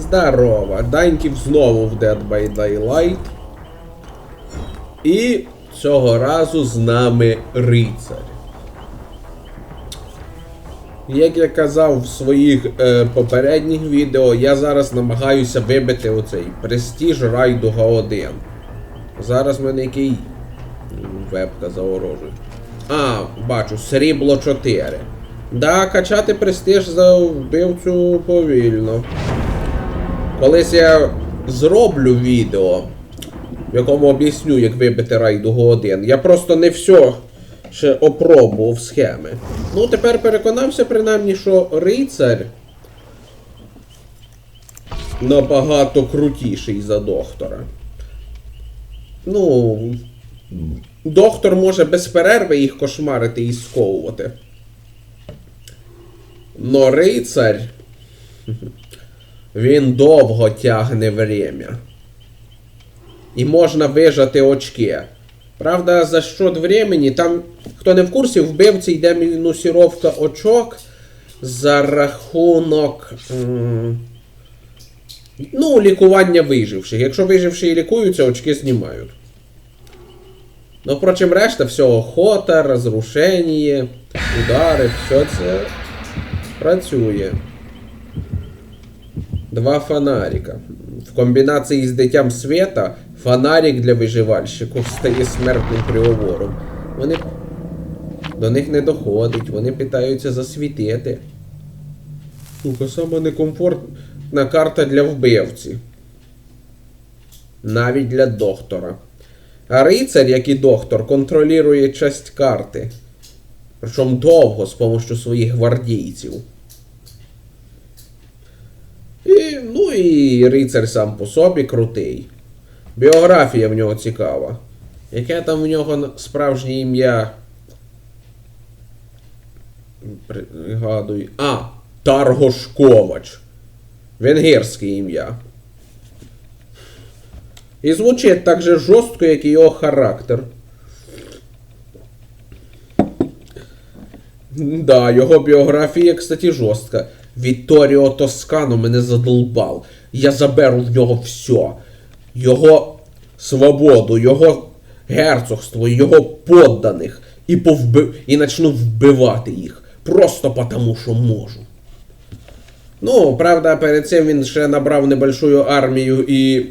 Здорово. Даньків знову в Dead by Daylight. І цього разу з нами рицар. Як я казав в своїх е, попередніх відео, я зараз намагаюся вибити оцей престіж райдуга 1. Зараз в мене який вебка заворожує. А, бачу, срібло 4. Да, качати престиж за вбивцю повільно. Колись я зроблю відео, в якому об'ясню, як вибити райдугу 1. Я просто не все ще опробував схеми. Ну, тепер переконався, принаймні, що рицар набагато крутіший за доктора. Ну, доктор може без перерви їх кошмарити і сковувати. Но рицар. Він довго тягне время. І можна вижати очки. Правда, за счет времени, там, хто не в курсі, вбивці йде мінусіровка очок за рахунок. Ну, лікування виживших. Якщо виживші і лікуються, очки знімають. Ну, впрочем, решта всього охота, розрушення, удари, все це працює. Два фонарика. В комбінації з дитям света фонарик для виживальщиків стає смертним приговором. Вони до них не доходить, вони питаються засвітити. Сука, саме некомфортна карта для вбивці. Навіть для доктора. А рицар, як і доктор, контролює часть карти. Причому довго з допомогою своїх гвардійців. І, ну і рицар сам по собі крутий. Біографія в нього цікава. Яке там в нього справжнє ім'я? Пригадую. А, Таргош Ковач. Венгерське ім'я. І звучить так же жорстко, як і його характер. Да, його біографія, кстати, жорстка. Вітторіо Тоскано мене задолбав. Я заберу в нього все. Його свободу, його герцогство, його подданих. І, повби... і почну вбивати їх. Просто потому, що можу. Ну, правда, перед цим він ще набрав небольшую армію і.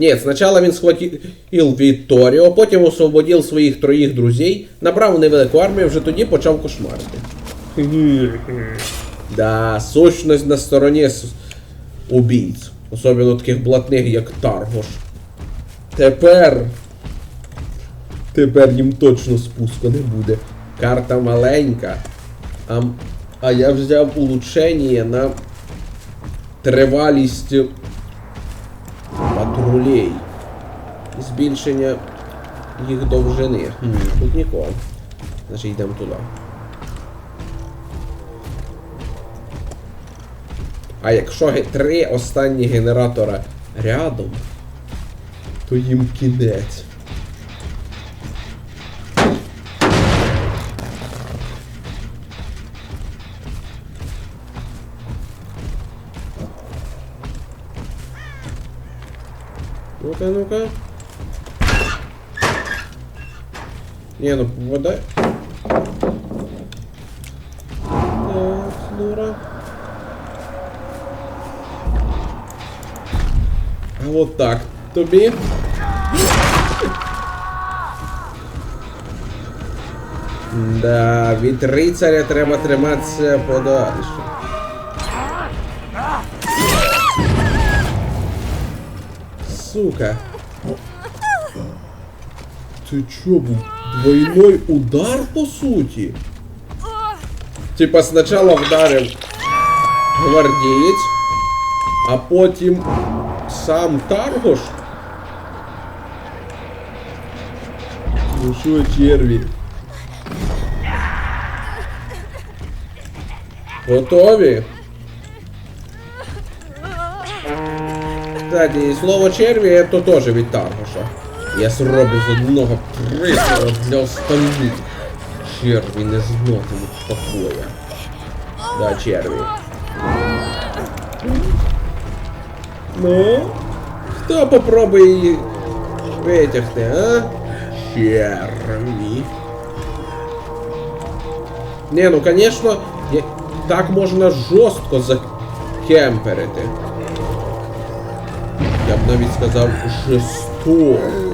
Ні, спочатку він схватив Вітторіо, потім освободив своїх троїх друзей, набрав невелику армію, вже тоді почав кошмарити. Да, сущность на стороні с- убійць. Особливо таких блатних, як Таргош. Тепер. Тепер їм точно спуску не буде. Карта маленька. А, а я взяв улучшення на тривалість патрулей. І збільшення їх довжини. Хм, тут нікого. Значить йдемо туди. А якщо три останні генератора рядом, то їм кінець. Ну-ка, ну-ка. Не, ну вода. Так, Нура. От так тобі. Да, від рицаря треба триматися подальше. Сука. Ти чо? Двойной удар по суті? Типа спочатку вдарив гвардієць, а потім сам Таргош. Ну що, черві? Готові? Кстати, і слово черві то теж від Таргоша. Я зроблю з одного прикладу для остальних. Черві не знатимуть покоя. Да, черві. Ну, хто попробує її витягти, а? Черві. Не, ну конечно, я- так можна жорстко закемперити. Я б навіть сказав жорстоко.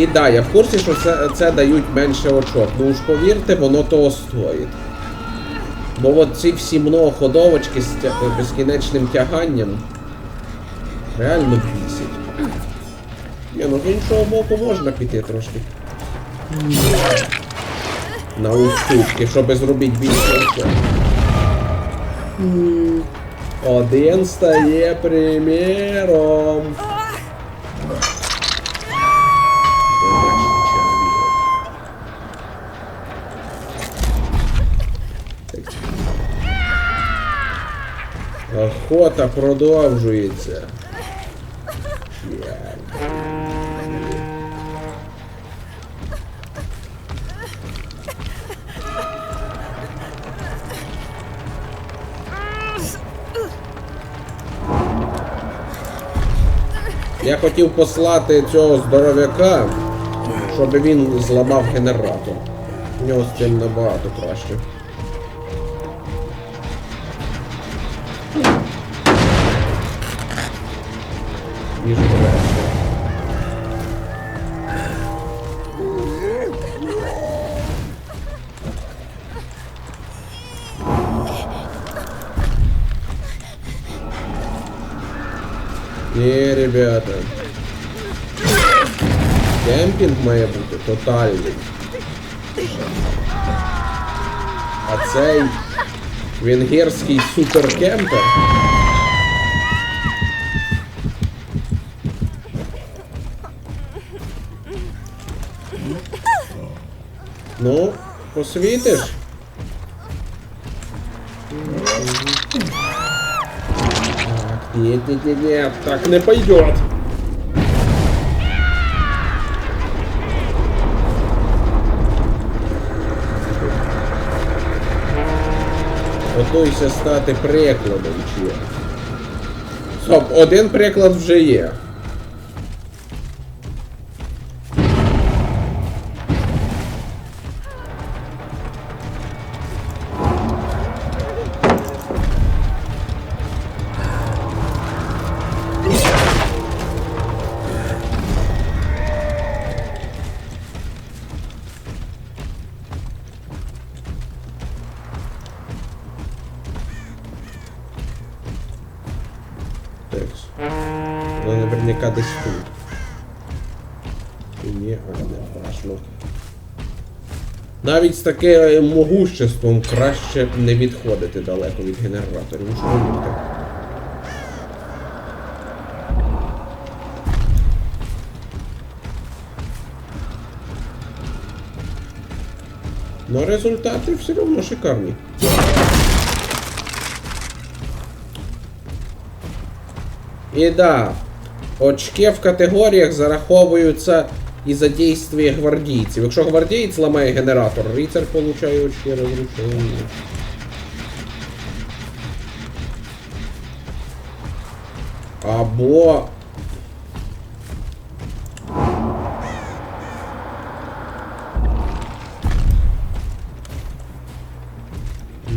І да, я в курсі, що це, це дають менше очок. Ну уж повірте, воно того стоїть. Бо от ці всі многоходовочки з тя... безкінечним тяганням реально бісять. Ні, ну з іншого боку можна піти трошки. На уступки, щоб зробити більше очок. Один стає приміром. Охота продовжується. Я хотів послати цього здоров'яка, щоб він зламав генератор. У нього з цим набагато краще. Ніж решта. Ні, ребята. Кемпінг має бути тотальний. А цей венгерський суперкемпер. Ну, посвітиш? Так, нет, нет, так не пойдет. Готуйся стати прикладом, чи. Стоп, один приклад вже є. Наверняка десь тут. А не страшно. Навіть з таким могуществом краще не відходити далеко від генераторів. Ну, повірте. Но результати все одно шикарні. І да, очки в категоріях зараховуються і за гвардійців. Якщо гвардієць ламає генератор, рицар получає очки розрушення. Або.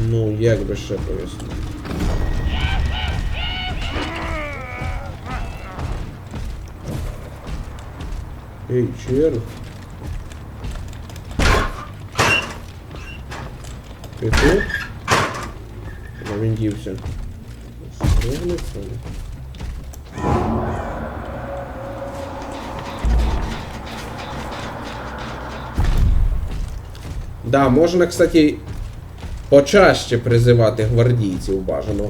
Ну, як би ще пояснити. Ей, черт. Ти тут? Він дівся? Да, можна, кстати, почаще призивати гвардійців бажано.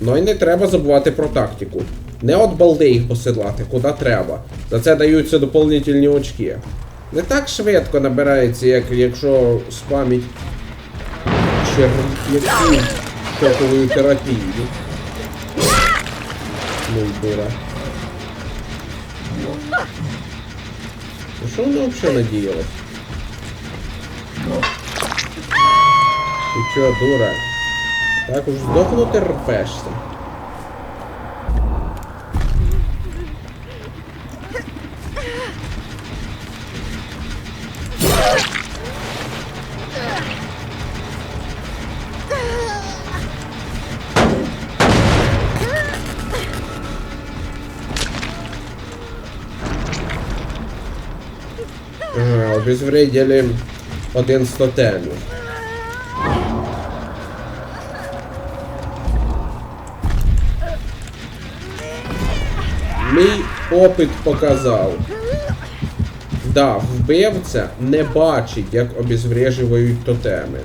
Ну і не треба забувати про тактику. Не от балди їх посилати, куди треба. За це даються доповнительні очки. Не так швидко набирається, як якщо спаміть черв'яків шоковою терапією. Ну дура. Ну що вона взагалі надіялась? Ти чо, дура? Так уж здохнути рпешся. Обезвредили один з тотемів. Мій опит показав. Да, вбивця не бачить, як обезврежують тотеми.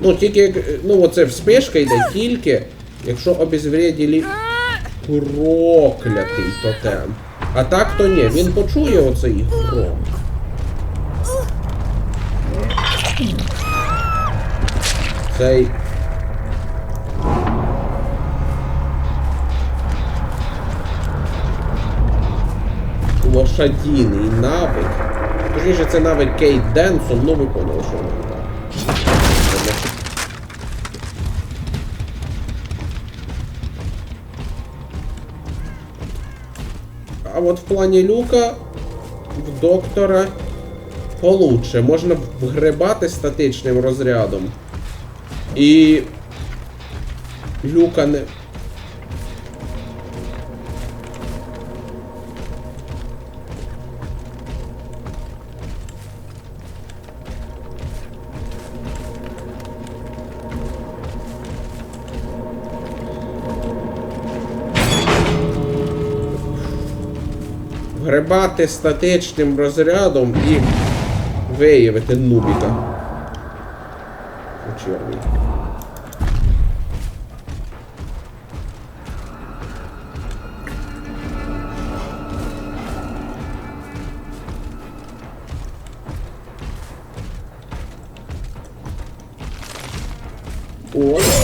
Ну, тільки, як- ну оце вспишка йде тільки, якщо обезвредили проклятий тотем. А так то ні, він почує оцей гром. Цей. Лошадіний навик. Точніше, це навик Кейт Денсон, ну ви поняли, що воно так. А от в плані люка в доктора получше. Можна вгребати статичним розрядом. І люка не. Гребати статичним розрядом і виявити нубіка. У чорній. О.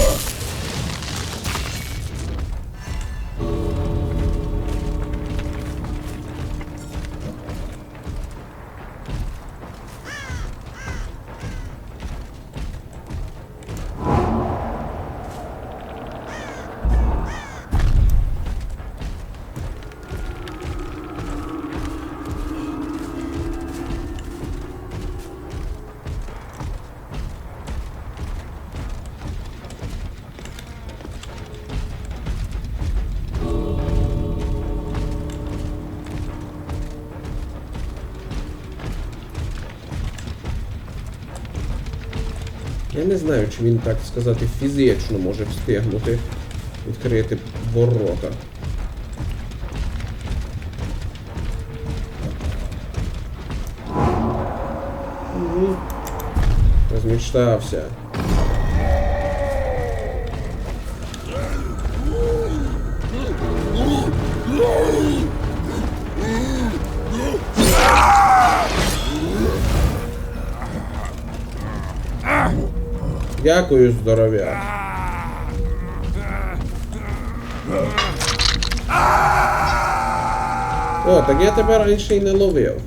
Не знаю, чи він, так сказати, фізично може встигнути відкрити ворота. Розмічтався. Дякую, здоров'я. О, так я тебе раніше й не ловив.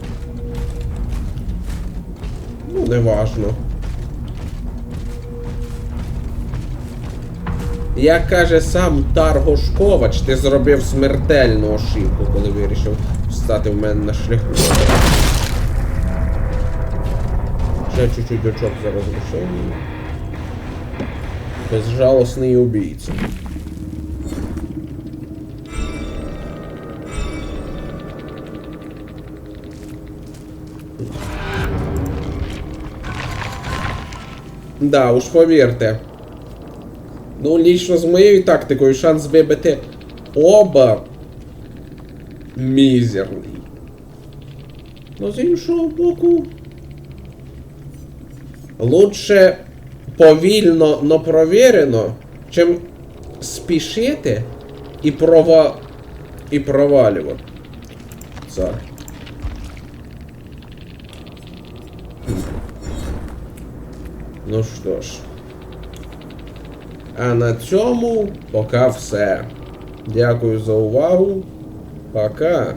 Ну, не важно. Як каже сам Таргошковач, ти зробив смертельну ошибку, коли вирішив стати в мене на шляху. Ще чуть-чуть очок за розрушення. Безжалосний убійця. Да, уж повірте. Ну, лічно з моєю тактикою шанс вибити оба мізерний. Ну, з іншого боку. Лучше повільно, но провірено, чим спішити і прова... і провалювати. Цар. Ну що ж. А на цьому поки все. Дякую за увагу. Пока.